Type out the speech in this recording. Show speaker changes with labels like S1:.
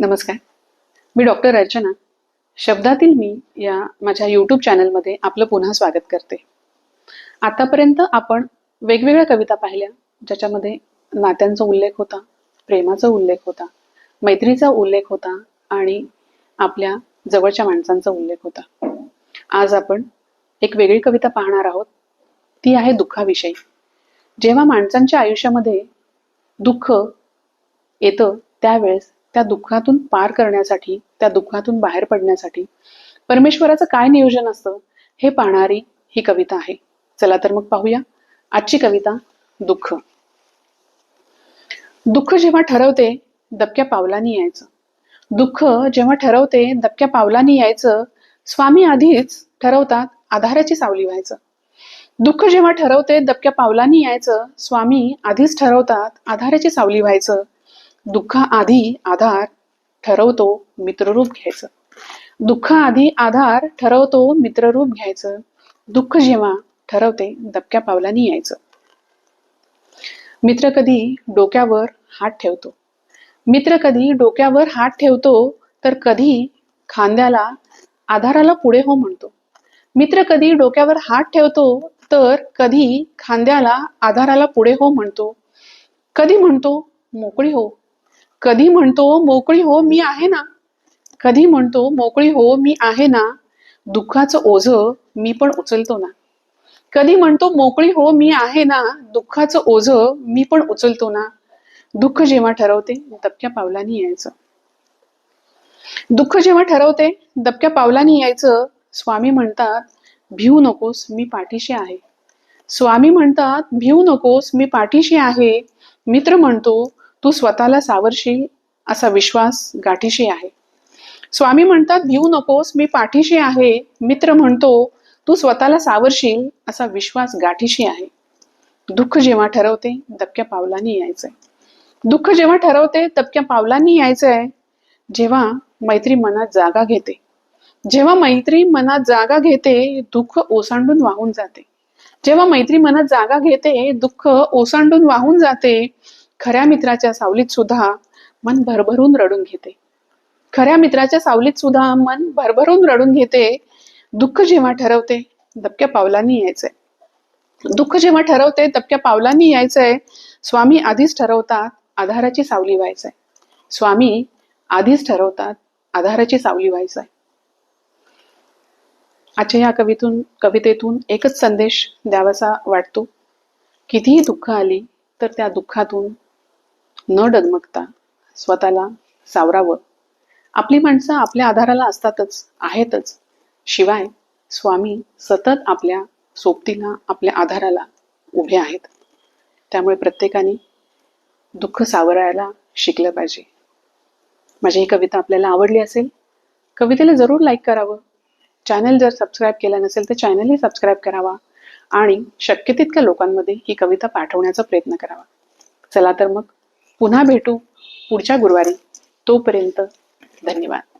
S1: नमस्कार. मी डॉक्टर अर्चना. शब्दातील मी या माझ्या यूट्यूब चॅनलमध्ये आपलं पुन्हा स्वागत करते. आतापर्यंत आपण वेगवेगळ्या कविता पाहिल्या ज्याच्यामध्ये नात्यांचा उल्लेख होता प्रेमाचा उल्लेख होता मैत्रीचा उल्लेख होता आणि आपल्या जवळच्या माणसांचा उल्लेख होता. आज आपण एक वेगळी कविता पाहणार आहोत. ती आहे दुःखाविषयी. जेव्हा माणसांच्या आयुष्यामध्ये दुःख येतं त्यावेळेस त्या दुःखातून पार करण्यासाठी त्या दुःखातून बाहेर पडण्यासाठी परमेश्वराचं काय नियोजन असतं हे पाहणारी ही कविता आहे. चला तर मग पाहूया आजची कविता दुःख. दुःख जेव्हा ठरवते दबक्या पावलांनी यायचं. दुःख जेव्हा ठरवते दबक्या पावलांनी यायचं स्वामी आधीच ठरवतात आधाराची सावली व्हायचं. दुःख जेव्हा ठरवते दबक्या पावलांनी यायचं स्वामी आधीच ठरवतात आधाराची सावली व्हायचं दुःखाआधी आधार ठरवतो मित्ररूप घ्यायचं. दुःखाआधी आधार ठरवतो मित्ररूप घ्यायचं. दुःख जेव्हा ठरवते दबक्या पावलांनी यायचं. मित्र कधी डोक्यावर हात ठेवतो. मित्र कधी डोक्यावर हात ठेवतो तर कधी खांद्याला आधाराला पुढे हो म्हणतो. मित्र कधी डोक्यावर हात ठेवतो तर कधी खांद्याला आधाराला पुढे हो म्हणतो. कधी म्हणतो मोकळी हो. कधी म्हणतो मोकळी हो मी आहे ना. कधी म्हणतो मोकळी हो मी आहे ना. दुःखाचं ओझ मी पण उचलतो ना. कधी म्हणतो मोकळी हो मी आहे ना. दुःखाचं ओझ मी पण उचलतो ना. दुःख जेव्हा ठरवते दबक्या पावलांनी यायचं. दुःख जेव्हा ठरवते दबक्या पावलांनी यायचं स्वामी म्हणतात भिवू नकोस मी पाठीशी आहे. स्वामी म्हणतात भिवू नकोस मी पाठीशी आहे. मित्र म्हणतो तू स्वतःला सावरशील असा विश्वास गाठीशी आहे. स्वामी म्हणतात भिवू नकोस मी पाठीशी आहे. मित्र म्हणतो तू स्वतःला सावरशील असा विश्वास गाठीशी आहे. दुःख जेव्हा ठरवते दबक्या पावलांनी यायचंय. दुःख जेव्हा ठरवते दबक्या पावलांनी यायचंय जेव्हा मैत्री मनात जागा घेते. जेव्हा मैत्री मनात जागा घेते दुःख ओसांडून वाहून जाते. जेव्हा मैत्री मनात जागा घेते दुःख ओसांडून वाहून जाते खऱ्या मित्राच्या सावलीत सुद्धा मन भरभरून रडून घेते. खऱ्या मित्राच्या सावलीत सुद्धा मन भरभरून रडून घेते. दुःख जेव्हा ठरवते दबक्या पावलांनी यायचंय. दुःख जेव्हा ठरवते दबक्या पावलांनी यायचंय. स्वामी आधीच ठरवतात आधाराची सावली व्हायचंय. स्वामी आधीच ठरवतात आधाराची सावली व्हायचंय. आजच्या या कवितून कवितेतून एकच संदेश द्यावासा वाटतो. कितीही दुःख आली तर त्या दुःखातून न डगमगता स्वतःला सावरावं. आपली माणसं आपल्या आधाराला असतातच आहेतच. शिवाय स्वामी सतत आपल्या सोबतीला आपल्या आधाराला उभे आहेत. त्यामुळे प्रत्येकाने दुःख सावरायला शिकलं पाहिजे. माझी ही कविता आपल्याला आवडली असेल कवितेला जरूर लाईक करावं. चॅनल जर सबस्क्राईब केलं नसेल तर चॅनलही सबस्क्राईब करावा आणि शक्य तितक्या लोकांमध्ये ही कविता पाठवण्याचा प्रयत्न करावा. चला तर मग पुन्हा भेटू पुढच्या गुरुवारी. तोपर्यंत धन्यवाद.